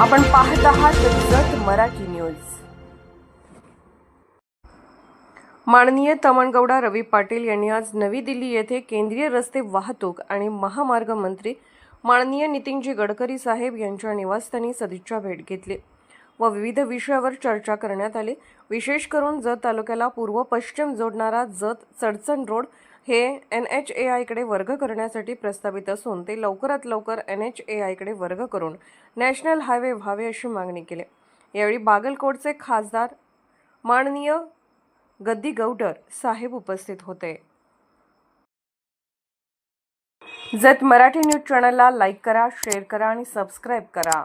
आपण पाहत आहात जत मराठी न्यूज. माननीय तमणगौडा रवी पाटील यांनी आज नवी दिल्ली येथे केंद्रीय रस्ते वाहतूक आणि महामार्ग मंत्री माननीय नितीनजी गडकरी साहेब यांच्या निवासस्थानी सदिच्छा भेट घेतली व विविध विषयावर चर्चा करण्यात आली. विशेष करून जत तालुक्याला पूर्व पश्चिम जोडणारा जत चडचण रोड हे एन एच ए आयकडे वर्ग करण्यासाठी प्रस्तावित असून ते लवकरात लवकर एन एच ए आयकडे वर्ग करून नॅशनल हायवे व्हावे अशी मागणी केली. यावेळी बागलकोटचे खासदार माननीय गद्दी गौडर साहेब उपस्थित होते. जत मराठी न्यूज चॅनलला लाईक करा शेअर करा आणि सबस्क्राईब करा.